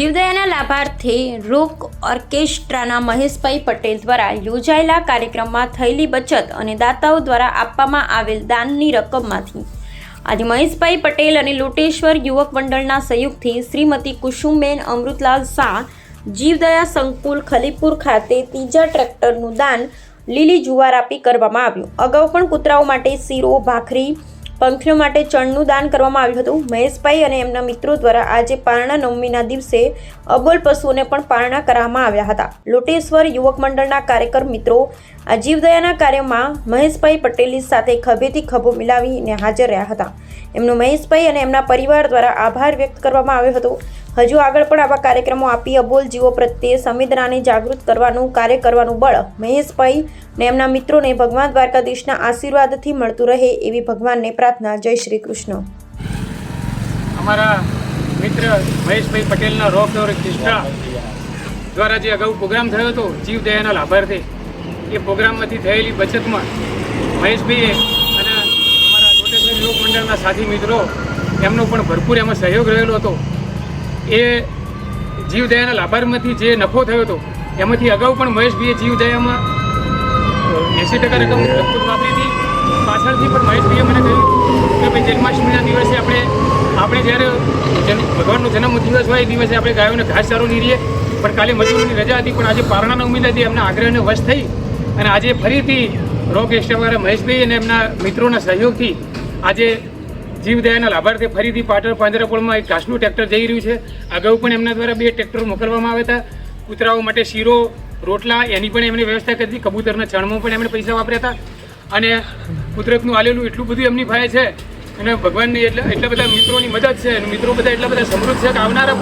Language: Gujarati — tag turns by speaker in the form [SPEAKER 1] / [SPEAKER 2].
[SPEAKER 1] જીવદયાના લાભાર્થે રોક ઓર્કેસ્ટ્રાના મહેશભાઈ પટેલ દ્વારા યોજાયેલા કાર્યક્રમમાં થયેલી બચત અને દાતાઓ દ્વારા આપવામાં આવેલ દાનની રકમમાંથી આજે મહેશભાઈ પટેલ અને લોટેશ્વર યુવક મંડળના સહયોગથી શ્રીમતી કુસુમબેન અમૃતલાલ શાહ, જીવદયા સંકુલ ખલીપુર ખાતે ત્રીજા ટ્રેક્ટરનું દાન લીલી જુવાર આપી કરવામાં આવ્યું. અગાઉ પણ કૂતરાઓ માટે શીરો, ભાખરી પંખીઓ માટે ચણનું દાન કરવામાં આવ્યું હતું. મહેશભાઈ અને એમના મિત્રો દ્વારા આજે પારણા નવમીના દિવસે અબોલ પશુઓને પણ પારણા કરવામાં આવ્યા હતા. લોટેશ્વર યુવક મંડળના કાર્યકર મિત્રો આ જીવદયાના કાર્યમાં મહેશભાઈ પટેલની સાથે ખભેથી ખભો મિલાવીને હાજર રહ્યા હતા. એમનો મહેશભાઈ અને એમના પરિવાર દ્વારા આભાર વ્યક્ત કરવામાં આવ્યો હતો. હજુ આગળ પણ આવા કાર્યક્રમો આપી અબોલ જીવો પ્રત્યે સંવેદનાને જાગૃત કરવાનું કાર્ય કરવાનું બળ મહેશભાઈ અને એમના મિત્રોને ભગવાન દ્વારકાધીશના આશીર્વાદથી મળતું રહે એવી ભગવાનને પ્રાર્થના. જય શ્રી કૃષ્ણ.
[SPEAKER 2] અમારા મિત્ર મહેશભાઈ પટેલના રોક ઓર કિસ્ટા દ્વારા જે અગાઉ પ્રોગ્રામ થયો હતો જીવ દયાના લાભાર્થે, એ પ્રોગ્રામમાંથી થયેલી બચતમાં મહેશભાઈએ અને અમારા લોટેશ્વર યુવક મંડળના સાથી મિત્રો, એમનો પણ ભરપૂર એમાં સહયોગ રહેલો હતો. એ જીવ દયાના લાભાર્થમાંથી જે નફો થયો હતો એમાંથી અગાઉ પણ મહેશભાઈએ જીવ દયામાં એંસી ટકા રકમ વાપરી હતી. પાછળથી પણ મહેશભાઈએ મને કહ્યું કે ભાઈ જન્માષ્ટમીના દિવસે આપણે આપણે જ્યારે ભગવાનનો જન્મ દિવસ હોય એ દિવસે આપણે ગાયોને ઘાસ ચારો નીરીએ પણ કાલે મજૂરોની રજા હતી પણ આજે પારણાના ઉમેદ હતી એમના આગ્રહને વશ થઈ. અને આજે ફરીથી રોક એક્સ્ટ્રાવાળા મહેશભાઈ અને એમના મિત્રોના સહયોગથી આજે જીવદયાના લાભાર્થે ફરીથી પાટણ પાંજરાપોળમાં એક ઘાસનું ટ્રેક્ટર જઈ રહ્યું છે. અગાઉ પણ એમના દ્વારા બે ટ્રેક્ટર મોકલવામાં આવ્યા હતા. કૂતરાઓ માટે શીરો, રોટલા, એની પણ એમણે વ્યવસ્થા કરી હતી. કબૂતરના ચણમાં પણ એમણે પૈસા વાપર્યા હતા. અને કુદરતનું આલેલું એટલું બધું એમની ભાઈ છે. અને ભગવાનની એટલા એટલા બધા મિત્રોની મદદ છે અને મિત્રો બધા એટલા બધા સમૃદ્ધ છે કે આવનારા